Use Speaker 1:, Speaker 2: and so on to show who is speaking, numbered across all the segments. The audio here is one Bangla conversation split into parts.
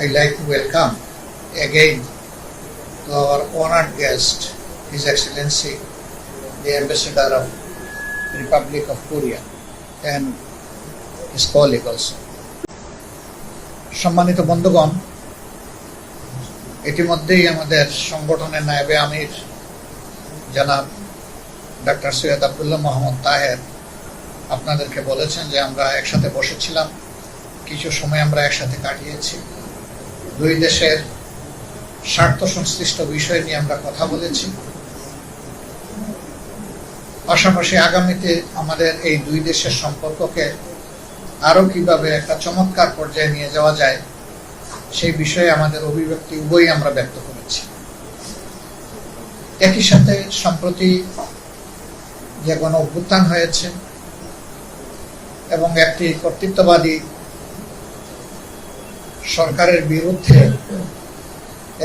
Speaker 1: I'd like to welcome again our honored guest, His Excellency, the Ambassador of Republic of Korea and his colleague also. সম্মানিত বন্ধুগণ ইতিমধ্যেই আমাদের সংগঠনের নায়েবে আমির জনাব ডাক্তার সৈয়দ আবদুল্লাহ মোহাম্মদ তাহের আপনাদেরকে বলেছেন যে আমরা একসাথে বসেছিলাম কিছু সময় আমরা একসাথে কাটিয়েছি দুই দেশের স্বার্থ সংশ্লিষ্ট বিষয় নিয়ে আমরা কথা বলেছি। পাশাপাশি আগামীতে আমাদের এই দুই দেশের সম্পর্ককে আরও কীভাবে একটা চমৎকার পর্যায়ে নিয়ে যাওয়া যায়, সেই বিষয়ে আমাদের অভিব্যক্তি উভয়ই আমরা ব্যক্ত করেছি। একই সাথে সম্প্রতি যে গণ অভ্যুত্থান হয়েছে এবং একটি কর্তৃত্ববাদী সরকারের বিরুদ্ধে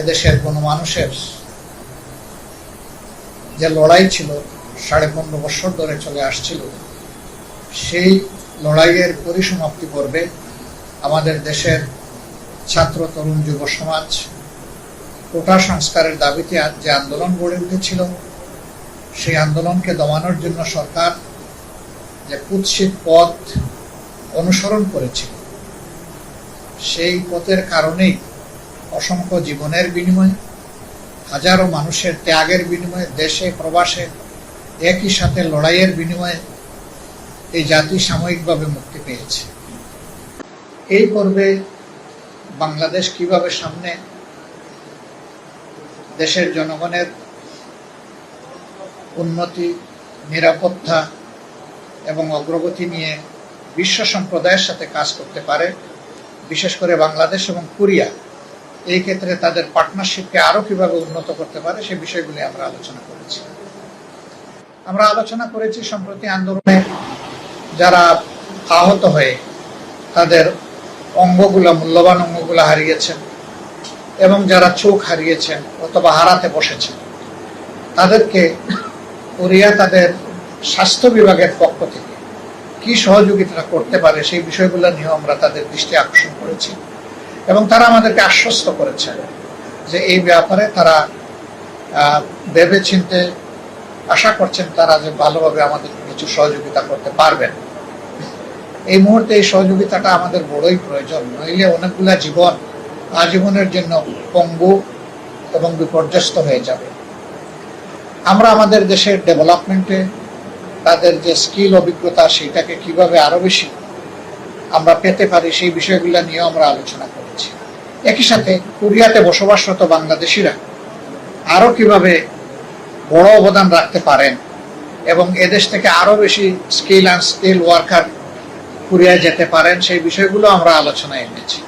Speaker 1: এদেশের কোনো মানুষের যে লড়াই ছিল, সাড়ে পনেরো বছর ধরে চলে আসছিল, সেই লড়াইয়ের পরিসমাপ্তি করবে আমাদের দেশের ছাত্র, তরুণ, যুব সমাজ। কোটা সংস্কারের দাবিতে যে আন্দোলন গড়ে উঠেছিল, সেই আন্দোলনকে দমানোর জন্য সরকার যে কুৎসিত পথ অনুসরণ করেছিল সেই পথের কারণেই অসংখ্য জীবনের বিনিময়ে, হাজারো মানুষের ত্যাগের বিনিময়ে, দেশে, প্রবাসে, একই সাথে লড়াইয়ের বিনিময়ে এই জাতি সাময়িকভাবে মুক্তি পেয়েছে। এই পর্বে বাংলাদেশ কীভাবে সামনে দেশের জনগণের উন্নতি, নিরাপত্তা এবং অগ্রগতি নিয়ে বিশ্ব সম্প্রদায়ের সাথে কাজ করতে পারে বিশেষ করে বাংলাদেশ এবং কোরিয়া, এই ক্ষেত্রে তাদের পার্টনারশিপকে আরও কীভাবে উন্নত করতে পারে সে বিষয়গুলি আমরা আলোচনা করেছি। আমরা আলোচনা করেছি সম্প্রতি আন্দোলনে যারা আহত হয়ে তাদের অঙ্গগুলো, মূল্যবান অঙ্গগুলা হারিয়েছেন এবং যারা চোখ হারিয়েছেন অথবা হারাতে বসেছেন, তাদেরকে কোরিয়া তাদের স্বাস্থ্য বিভাগের পক্ষ থেকে কি সহযোগিতা করতে পারে সেই বিষয়গুলো নিয়েও আমরা তাদের দৃষ্টি আকর্ষণ করেছি। এবং তারা আমাদেরকে আশ্বস্ত করেছে যে এই ব্যাপারে তারা ভেবে চিনতে আশা করছেন তারা যে ভালোভাবে আমাদের কিছু সহযোগিতা করতে পারবেন। এই মুহূর্তে এই সহযোগিতাটা আমাদের বড়ই প্রয়োজন। নইলে অনেকগুলা জীবন আজীবনের জন্য পঙ্গু এবং বিপর্যস্ত হয়ে যাবে। আমরা আমাদের দেশের ডেভেলপমেন্টে তাদের যে স্কিল অভিজ্ঞতা সেটাকে কীভাবে আরও বেশি আমরা পেতে পারি সেই বিষয়গুলো নিয়ে আমরা আলোচনা করেছি। একই সাথে কোরিয়াতে বসবাসরত বাংলাদেশিরা আরও কীভাবে বড় অবদান রাখতে পারেন এবং এদেশ থেকে আরও বেশি স্কিল অ্যান্ড স্কিল ওয়ার্কার কোরিয়ায় যেতে পারেন সেই বিষয়গুলো আমরা আলোচনায় এনেছি।